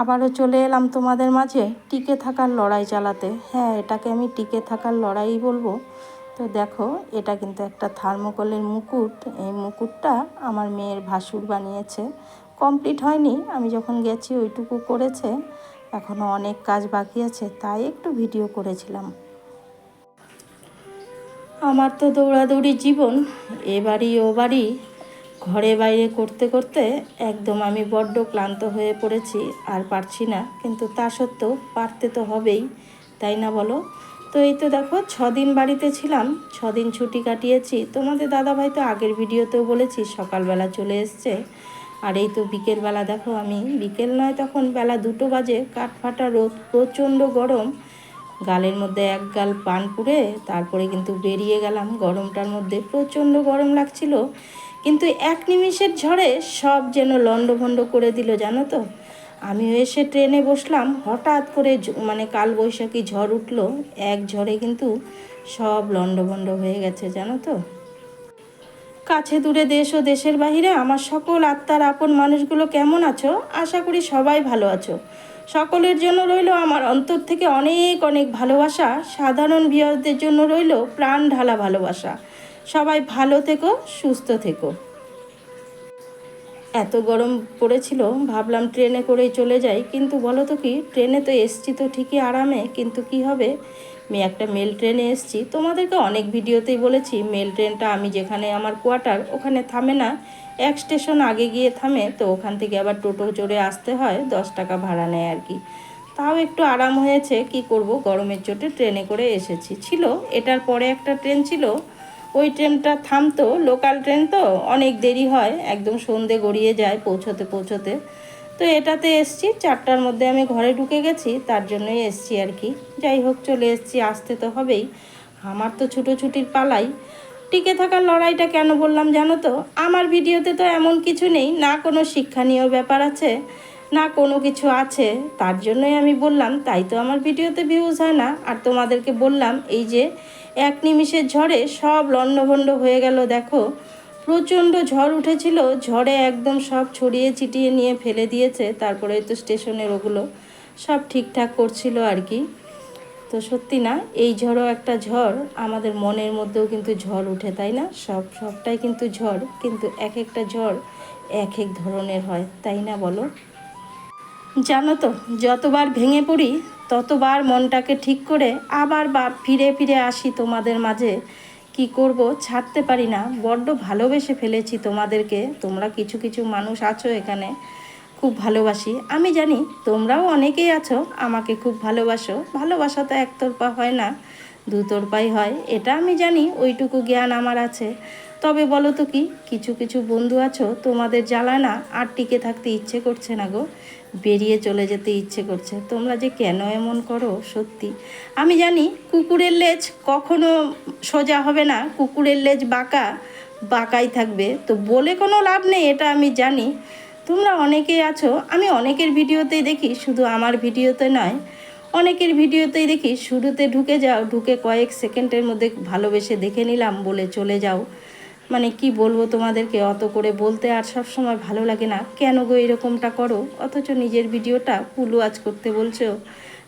আবারও চলে এলাম তোমাদের মাঝে টিকে থাকার লড়াই চালাতে। হ্যাঁ এটাকে আমি টিকে থাকার লড়াই বলব। তো দেখো, এটা কিন্তু একটা থার্মোকলের মুকুট। এই মুকুটটা আমার মেয়ের ভাসুর বানিয়েছে। কমপ্লিট হয়নি, আমি যখন গেছি ওইটুকু করেছে। এখনও অনেক কাজ বাকি আছে, তাই একটু ভিডিও করেছিলাম। আমার তো দৌড়াদৌড়ি জীবন, এ বাড়ি ও বাড়ি ঘরে বাইরে করতে করতে একদম আমি বড্ড ক্লান্ত হয়ে পড়েছি, আর পারছি না। কিন্তু তা সত্ত্বেও পারতে তো হবেই, তাই না বলো? তো এই তো দেখো, ছদিন বাড়িতে ছিলাম, ছদিন ছুটি কাটিয়েছি। তোমাদের দাদাভাই তো আগের ভিডিওতেও বলেছি, সকালবেলা চলে এসছে। আর এই তো বিকেলবেলা দেখো আমি, বিকেল নয় তখন বেলা দুটো বাজে, কাঠফাটা রোদ, প্রচণ্ড গরম। গালের মধ্যে এক গাল পান পুড়ে, তারপরে কিন্তু বেরিয়ে গেলাম। গরমটার মধ্যে প্রচণ্ড গরম লাগছিল। কিন্তু এক নিমিষের ঝড়ে সব যেন লণ্ডভণ্ড করে দিল, জানো তো? আমিও এসে ট্রেনে বসলাম, হঠাৎ করে মানে কাল বৈশাখী ঝড় উঠল। এক ঝড়ে কিন্তু সব লণ্ডভণ্ড হয়ে গেছে, জানো তো? কাছে দূরে দেশ ও দেশের বাহিরে আমার সকল আত্মার আপন মানুষগুলো কেমন আছো? আশা করি সবাই ভালো আছো। সকলের জন্য রইল আমার অন্তর থেকে অনেক অনেক ভালোবাসা। সাধারণ বিয়ারদের জন্য রইল প্রাণ ঢালা ভালোবাসা। সবাই ভালো থেকো, সুস্থ থেকো। এত গরম পড়েছিল, ভাবলাম ট্রেনে করেই চলে যাই, কিন্তু বলো তো কি, ট্রেনে তো এসছি তো ঠিকই আরামে, কিন্তু কি হবে? আমি একটা মেল ট্রেনে এসছি, তোমাদেরকে অনেক ভিডিওতেই বলেছি, মেল ট্রেনটা আমি যেখানে আমার কোয়ার্টার, ওখানে থামে না। এক স্টেশন আগে গিয়ে থামে, তো ওখান থেকে আবার টোটো চড়ে আসতে হয়, দশ টাকা ভাড়া নেয় আর কি। তাও একটু আরাম হয়েছে, কি করব? গরমের চোটে ট্রেনে করে এসেছি। ছিল, এটার পরে একটা ট্রেন ছিল ওই ট্রেনটা থামতো লোকাল ট্রেন তো, অনেক দেরি হয়, একদম সন্ধে গড়িয়ে যায় পৌঁছতে পৌঁছতে। তো এটাতে এসছি, চারটার মধ্যে আমি ঘরে ঢুকে গেছি, তার জন্যই এসছি আর কি। যাই হোক, চলে এসছি, আসতে তো হবেই। আমার তো ছুটোছুটির পালাই। টিকে থাকার লড়াইটা কেন বললাম জানো তো? আমার ভিডিওতে তো এমন কিছু নেই, না কোনো শিক্ষণীয় ব্যাপার আছে। না কোনো কিছু আছে, তার জন্যই আমি বললাম, তাই তো আমার ভিডিওতে ভিউজ হয় না। আর তোমাদেরকে বললাম, এই যে এক নিমিষের ঝড়ে সব লণ্ডভণ্ড হয়ে গেল, দেখো। প্রচণ্ড ঝড় উঠেছিল, ঝড়ে একদম সব ছড়িয়ে ছিটিয়ে নিয়ে ফেলে দিয়েছে, তারপরে তো স্টেশনের ওগুলো সব ঠিকঠাক করছিল আর কি। তো সত্যি না, এই ঝড়ও একটা ঝড়, আমাদের মনের মধ্যেও কিন্তু ঝড় উঠে, তাই না? সব, সবটাই কিন্তু ঝড়, কিন্তু এক একটা ঝড় এক এক ধরনের হয়, তাই না বলো? জানো তো, যতবার ভেঙে পড়ি, ততবার মনটাকে ঠিক করে আবার বা ফিরে ফিরে আসি তোমাদের মাঝে। কি করব, ছাড়তে পারি না। বড্ড ভালোবেসে ফেলেছি তোমাদেরকে। তোমরা কিছু কিছু মানুষ আছো এখানে। খুব ভালোবাসি। আমি জানি তোমরাও অনেকেই আছো। আমাকে খুব ভালোবাসো। ভালোবাসা তো একতরফা হয় না, দুতরফাই হয়। এটা আমি জানি, ওইটুকু জ্ঞান আমার আছে। তবে বলো তো কি, কিছু কিছু বন্ধু আছো, তোমাদের জ্বালায় না আর টিকে থাকতে ইচ্ছে করছে না গো? বেরিয়ে চলে যেতে ইচ্ছে করছে। তোমরা যে কেন এমন করো সত্যি? আমি জানি কুকুরের লেজ কখনো সোজা হবে না, কুকুরের লেজ বাঁকা, বাঁকাই থাকবে। তো বলে কোনো লাভ নেই, এটা আমি জানি। তোমরা অনেকেই আছো, আমি অনেকের ভিডিওতেই দেখি শুধু আমার ভিডিওতে নয়, অনেকের ভিডিওতেই দেখি শুরুতে ঢুকে যাও, ঢুকে কয়েক সেকেন্ডের মধ্যে ভালোবেসে দেখে নিলাম বলে চলে যাও। মানে কি বলব তোমাদেরকে, অত করে বলতে আর সব সময় ভালো লাগে না। কেন গো এরকমটা করো? অথচ নিজের ভিডিওটা পুলু আজ করতে বলছো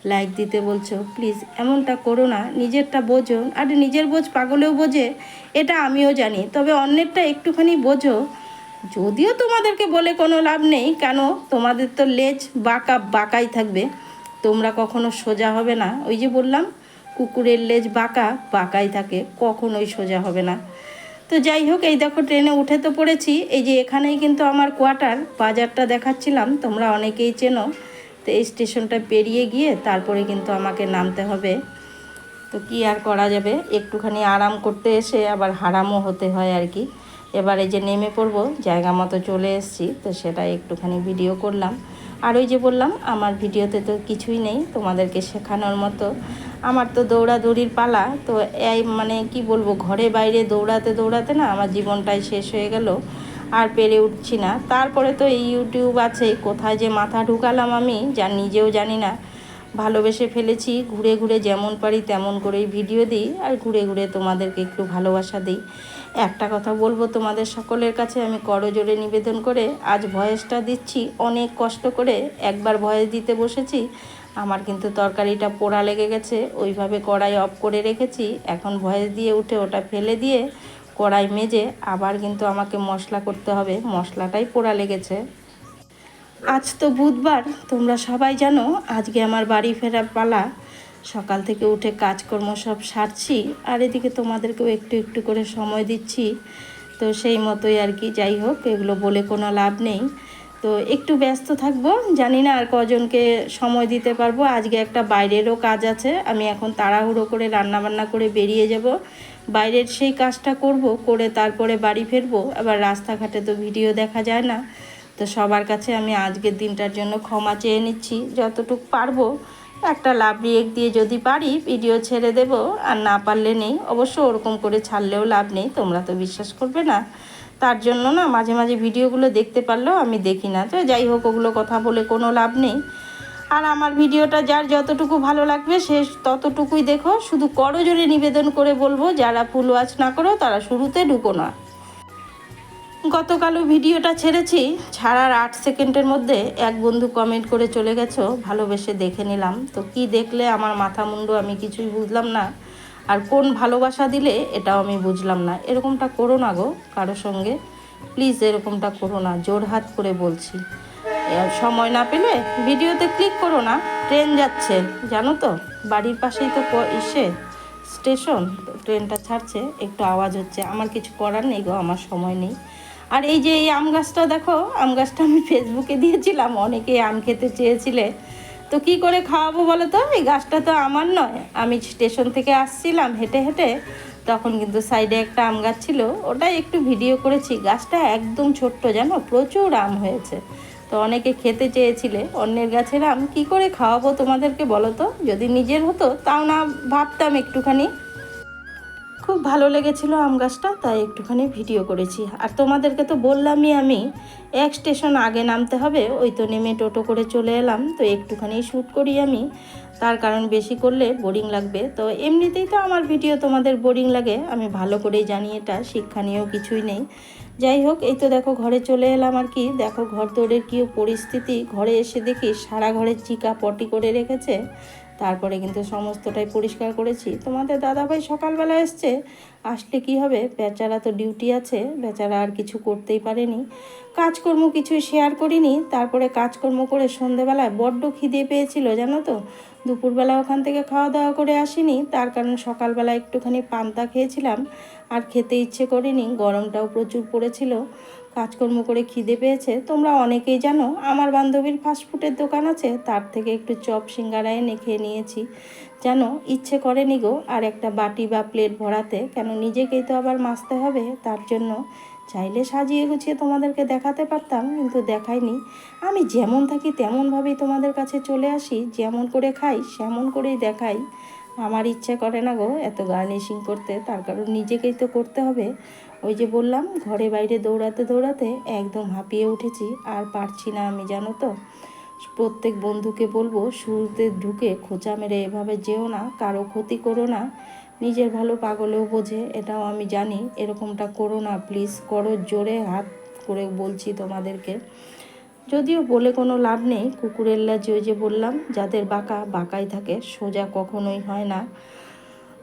লাইক দিতে বলছো। প্লিজ এমনটা করো না। নিজেরটা বোঝো। আর নিজের বোঝ, পাগলেও বোঝে। এটা আমিও জানি। তবে অন্যেরটা একটুখানি বোঝো। যদিও তোমাদেরকে বলে কোনো লাভ নেই, কেন তোমাদের তো লেজ বাঁকা বাঁকাই থাকবে। তোমরা কখনো সোজা হবে না। ওই যে বললাম, কুকুরের লেজ বাঁকা বাঁকাই থাকে, কখনোই সোজা হবে না। তো যাই হোক, এই দেখো ট্রেনে উঠে তো পড়েছি। এই যে এখানেই কিন্তু আমার কোয়ার্টার, বাজারটা দেখাচ্ছিলাম, তোমরা অনেকেই চেনো। তো এই স্টেশনটা পেরিয়ে গিয়ে তারপরে কিন্তু আমাকে নামতে হবে। তো কি আর করা যাবে? একটুখানি আরাম করতে এসে আবার হারামও হতে হয় আর কি। এবারে যে নেমে পড়ব, জায়গা মতো চলে এসেছি, তো সেটা একটুখানি ভিডিও করলাম। আর ওই যে বললাম, আমার ভিডিওতে তো কিছুই নেই, তোমাদেরকে শেখানোর মতো। আমার তো দৌড়াদৌড়ির পালা, তো এই মানে কি বলব, ঘরে বাইরে দৌড়াতে দৌড়াতে না আমার জীবনটাই শেষ হয়ে গেল, আর পেরে উঠছি না। তারপরে তো এই ইউটিউব আছে, কোথায় যে মাথা ঢুকালাম আমি, যা নিজেও জানি না। ভালোবেসে ফেলেছি, ঘুরে ঘুরে যেমন পারি তেমন করেই ভিডিও দিই, আর ঘুরে ঘুরে তোমাদেরকে একটু ভালোবাসা দিই। একটা কথা বলব তোমাদের সকলের কাছে, আমি করজোরে নিবেদন করে, আজ ভয়েসটা দিচ্ছি, অনেক কষ্ট করে একবার ভয়েস দিতে বসেছি আমার কিন্তু তরকারিটা পোড়া লেগে গেছে, ওইভাবে কড়াই অফ করে রেখেছি। এখন ভয়েস দিয়ে উঠে ওটা ফেলে দিয়ে কড়াই মেজে আবার কিন্তু আমাকে মশলা করতে হবে। মশলাটাই পোড়া লেগেছে। আজ তো বুধবার, তোমরা সবাই জানো, আজকে আমার বাড়ি ফেরা পালা। সকাল থেকে উঠে কাজকর্ম সব সারছি, আর এদিকে তোমাদেরকেও একটু একটু করে সময় দিচ্ছি। তো সেই মতোই আর কি, যাই হোক, এগুলো বলে কোনো লাভ নেই। তো একটু ব্যস্ত থাকব, জানি না আর কজনকে সময় দিতে পারব। আজকে একটা বাইরেরও কাজ আছে, আমি এখন তাড়াহুড়ো করে রান্না বান্না করে বেরিয়ে যাব। বাইরের সেই কাজটা করব, করে তারপরে বাড়ি ফিরবো। আবার রাস্তাঘাটে তো ভিডিও দেখা যায় না। তো সবার কাছে আমি আজকের দিনটার জন্য ক্ষমা চেয়ে নিচ্ছি। যতটুকু পারব, একটা লাভ রিয়েক্ট দিয়ে যদি পারি, ভিডিও ছেড়ে দেব। আর না পারলে নেই। অবশ্য ওরকম করে ছাড়লেও লাভ নেই, তোমরা তো বিশ্বাস করবে না। তার জন্য না মাঝে মাঝে ভিডিওগুলো দেখতে পারলেও আমি দেখি না। তো যাই হোক, ওগুলো কথা বলে কোনো লাভ নেই। আর আমার ভিডিওটা যার যতটুকু ভালো লাগবে সে ততটুকুই দেখো। শুধু করজোরে নিবেদন করে বলব, যারা ফুল ওয়াচ না করো, তারা শুরুতে ঢুকো না। গতকালও ভিডিওটা ছেড়েছি, ছাড়ার আট সেকেন্ডের মধ্যে এক বন্ধু কমেন্ট করে চলে গেছো, ভালোবেসে দেখে নিলাম। তো কি দেখলে আমার মাথা মুন্ডু আমি কিছুই বুঝলাম না। আর কোন ভালোবাসা দিলে এটাও আমি বুঝলাম না। এরকমটা করো না গো কারও সঙ্গে। প্লিজ এরকমটা করো না, জোর হাত করে বলছি। সময় না পেলে ভিডিওতে ক্লিক করো না ট্রেন যাচ্ছে। জানো তো, বাড়ির পাশেই তো ইসে স্টেশন ট্রেনটা ছাড়ছে, একটু আওয়াজ হচ্ছে। আমার কিছু করার নেই গো, আমার সময় নেই। আর এই যে এই আম গাছটা দেখো, আম গাছটা আমি ফেসবুকে দিয়েছিলাম, অনেকে আম খেতে চেয়েছিলে। তো কি করে খাওয়াবো বলো তো? এই গাছটা তো আমার নয়। আমি স্টেশন থেকে আসছিলাম হেঁটে হেঁটে, তখন কিন্তু সাইডে একটা আম গাছ ছিল, ওটাই একটু ভিডিও করেছি। গাছটা একদম ছোট্ট জানো, প্রচুর আম হয়েছে। তো অনেকে খেতে চেয়েছিলে, অন্যের গাছের আম কি করে খাওয়াবো তোমাদেরকে বলো তো? যদি নিজের হতো, তাও না ভাবতাম একটুখানি। খুব ভালো লেগেছিল আম গাছটা, তাই একটুখানি ভিডিও করেছি। আর তোমাদেরকে তো বললামই আমি, এক স্টেশন আগে নামতে হবে, ওই তো নেমে টোটো করে চলে এলাম, তো একটুখানি শ্যুট করি আমি। তার কারণ বেশি করলে বোরিং লাগবে। তো এমনিতেই তো আমার ভিডিও তোমাদের বোরিং লাগে, আমি ভালো করেই জানি এটা শিক্ষণীয় কিছুই নেই। যাই হোক, এই তো দেখো ঘরে চলে এলাম আর কি। দেখো ঘর দৌড়ের কী পরিস্থিতি, ঘরে এসে দেখি সারা ঘরে চিকা পটি করে রেখেছে। তারপরে কিন্তু সমস্তটাই পরিষ্কার করেছি। তোমাদের দাদাভাই সকালবেলা এসছে, আসলে কি হবে? বেচারা তো ডিউটি আছে, বেচারা আর কিছু করতেই পারেনি। কাজকর্ম কিছুই শেয়ার করিনি, তারপরে কাজকর্ম করে সন্ধেবেলায় বড্ড খিদে পেয়েছিল, জানো তো? দুপুরবেলা ওখান থেকে খাওয়া দাওয়া করে আসিনি, তার কারণ সকালবেলা একটুখানি পান্তা খেয়েছিলাম, আর খেতে ইচ্ছে করিনি, গরমটাও প্রচুর পড়েছিল। কাজকর্ম করে খিদে পেয়েছে, তোমরা অনেকেই জানো আমার বান্ধবীর ফাস্টফুডের দোকান আছে, তার থেকে একটু চপ সিঙ্গারা এনে খেয়ে নিয়েছি। জানো, ইচ্ছে করেনি গো আর একটা বাটি বা প্লেট ভরাতে, কেন নিজেকেই তো আবার মাজতে হবে, তার জন্য চাইলে সাজিয়ে গুছিয়ে তোমাদেরকে দেখাতে পারতাম, কিন্তু দেখাইনি। আমি যেমন থাকি তেমনভাবেই তোমাদের কাছে চলে আসি, যেমন করে খাই, সেমন করেই দেখাই। আমার ইচ্ছা করে না গো এত গার্নিশিং করতে, তার কারণ নিজেকেই তো করতে হবে। ওই যে বললাম, ঘরে বাইরে দৌড়াতে দৌড়াতে একদম হাঁপিয়ে উঠেছি, আর পারছি না আমি, জানো তো। প্রত্যেক বন্ধুকে বলব, শুরুতে ঢুকে খোঁচা মেরে এভাবে যেও না, কারও ক্ষতি করো না। নিজের ভালো পাগলেও বোঝে, এটাও আমি জানি, এরকমটা করো না প্লিজ করো, জোরে হাত করে বলছি তোমাদেরকে। যদিও বলে কোনো লাভ নেই, কুকুরের লাজি ওই যে বললাম, যাদের বাঁকা, বাঁকাই থাকে, সোজা কখনোই হয় না।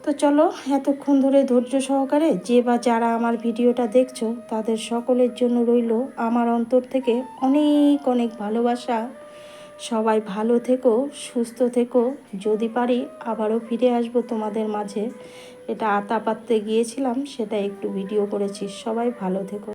তো চলো, এতক্ষণ ধরে ধৈর্য সহকারে যে বা যারা আমার ভিডিওটা দেখছ, তাদের সকলের জন্য রইল আমার অন্তর থেকে অনেক অনেক ভালোবাসা। সবাই ভালো থেকো, সুস্থ থেকো। যদি পারি, আবারও ফিরে আসব তোমাদের মাঝে। এটা আতা পাততে গিয়েছিলাম, সেটা একটু ভিডিও করেছি। সবাই ভালো থেকো।